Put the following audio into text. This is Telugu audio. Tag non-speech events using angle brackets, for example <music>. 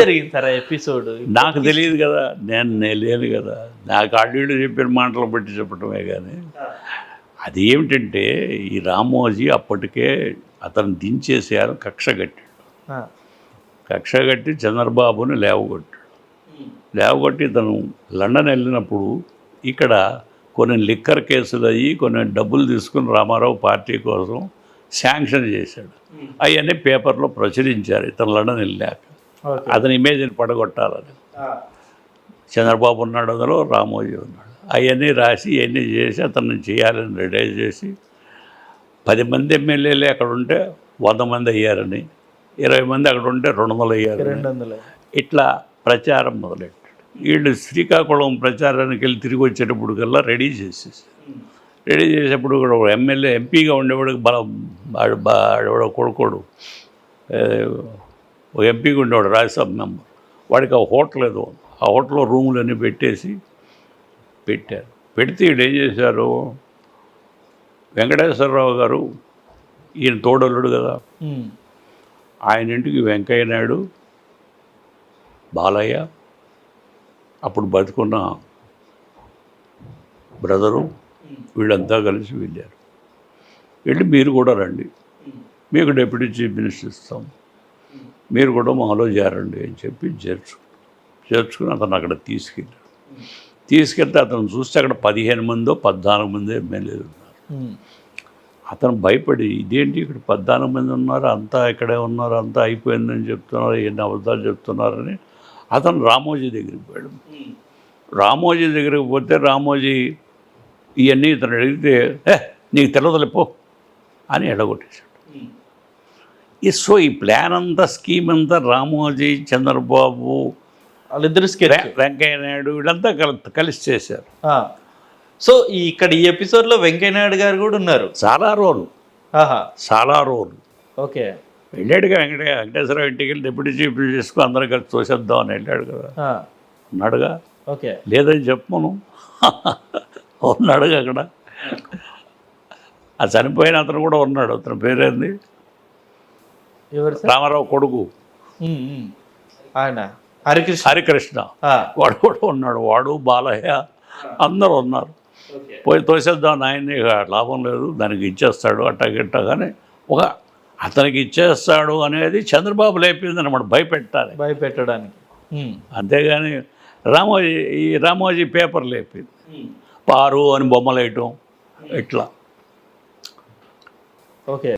జరిగింది సార్ ఎపిసోడ్? నాకు తెలియదు కదా. నేను లేను కదా. నాకు అడ్డు చెప్పిన మాటలు బట్టి చెప్పడమే కానీ. అది ఏమిటంటే ఈ రామోజీ అప్పటికే అతను దించేసేయాలని కక్ష కట్టాడు కక్ష కట్టి చంద్రబాబుని లేవగొట్టాడు. లేవగొట్టి ఇతను లండన్ వెళ్ళినప్పుడు ఇక్కడ కొన్ని లిక్కర్ కేసులు అయ్యి కొన్ని డబ్బులు తీసుకుని రామారావు పార్టీ కోసం శాంక్షన్ చేశాడు. అవన్నీ పేపర్లో ప్రచురించారు ఇతను లండన్ వెళ్ళాక. అతని ఇమేజ్ని పడగొట్టాలని. చంద్రబాబు ఉన్నాడు అందులో రామోజీ ఉన్నాడు. అవన్నీ రాసి ఇవన్నీ చేసి అతన్ని చేయాలని రెడీ చేసి పది మంది ఎమ్మెల్యేలు అక్కడ ఉంటే వంద మంది అయ్యారని ఇరవై మంది అక్కడ ఉంటే రెండు వందలు వందలు. ఇట్లా ప్రచారం మొదలెట్టాడు. వీళ్ళు శ్రీకాకుళం ప్రచారానికి వెళ్ళి తిరిగి వచ్చేటప్పుడు కల్లా రెడీ చేసేసి రెడీ చేసేటప్పుడు కూడా ఎమ్మెల్యే ఎంపీగా ఉండేవాడికి బలం కొడుకోడు ఒక ఎంపీగా ఉండేవాడు రాజ్యసభ మెంబర్. వాడికి ఆ హోటల్ ఏదో ఆ హోటల్లో రూములన్నీ పెట్టేసి పెట్టారు. పెడితే వీళ్ళు ఏం చేశారు? వెంకటేశ్వరరావు గారు ఈయన తోడల్లుడు కదా. ఆయన ఇంటికి వెంకయ్య నాయుడు బాలయ్య అప్పుడు బతుకున్న బ్రదరు వీళ్ళంతా కలిసి వెళ్ళారు. వెళ్ళి మీరు కూడా రండి. మీకు డిప్యూటీ చీఫ్ మినిస్టర్ ఇస్తాం. మీరు కూడా మాలో చేరండి అని చెప్పి చేర్చు చేర్చుకుని అతను అక్కడ తీసుకెళ్ళారు తీసుకెళ్తే అతను చూస్తే అక్కడ పదిహేను మందో పద్నాలుగు మంది ఎమ్మెల్యేలు ఉన్నారు. అతను భయపడి ఇదేంటి ఇక్కడ పద్నాలుగు మంది ఉన్నారు అంతా ఇక్కడే ఉన్నారు అంతా అయిపోయిందని చెప్తున్నారు ఎన్ని అబద్ధాలు చెప్తున్నారని? అతను రామోజీ దగ్గరికి పోయాడు. రామోజీ దగ్గరికి పోతే రామోజీ ఇవన్నీ ఇతను అడిగితే ఏ నీకు తెలియదులే పో అని ఎడగొట్టేశాడు. ఈ సో ఈ ప్లాన్ అంతా స్కీమ్ అంతా రామోజీ చంద్రబాబు వాళ్ళిద్దరు స్కెచ్ వె- వెంకయ్య నాయుడు వీళ్ళంతా కల కలిసి చేశారు. సో ఈ ఇక్కడ ఈ ఎపిసోడ్లో వెంకయ్య నాయుడు గారు కూడా ఉన్నారు. చాలా ఆహా. చాలా రోజులు ఓకే. వెళ్ళాడుగా వెంకట వెంకటేశ్వర ఇంటికి వెళ్ళి డిప్యూటీ చీఫ్ చేసుకుని అందరం కలిసి తోసేద్దాం అని వెళ్ళాడు కదా. ఉన్నాడుగా? ఓకే. లేదని చెప్పను. <laughs> ఉన్నాడుగా అక్కడ. ఆ చనిపోయిన అతను కూడా ఉన్నాడు. అతని పేరేంది? రామారావు కొడుకు. ఆయన. హరికృష్ణ. హరికృష్ణ. వాడు కూడా ఉన్నాడు. వాడు బాలయ్య అందరూ ఉన్నారు. పోయి తోసేద్దాం ఆయన్ని లాభం లేదు. దానికి ఇచ్చేస్తాడు అట్టా గిట్టా కానీ ఒక అతనికి ఇచ్చేస్తాడు అనేది చంద్రబాబు లేపింది అనమాట భయపెట్టాలి. భయపెట్టడానికి. అంతేగాని రామోజీ ఈ రామోజీ పేపర్ లేపింది. పారు అని బొమ్మలు వేయటం ఇట్లా. ఓకే.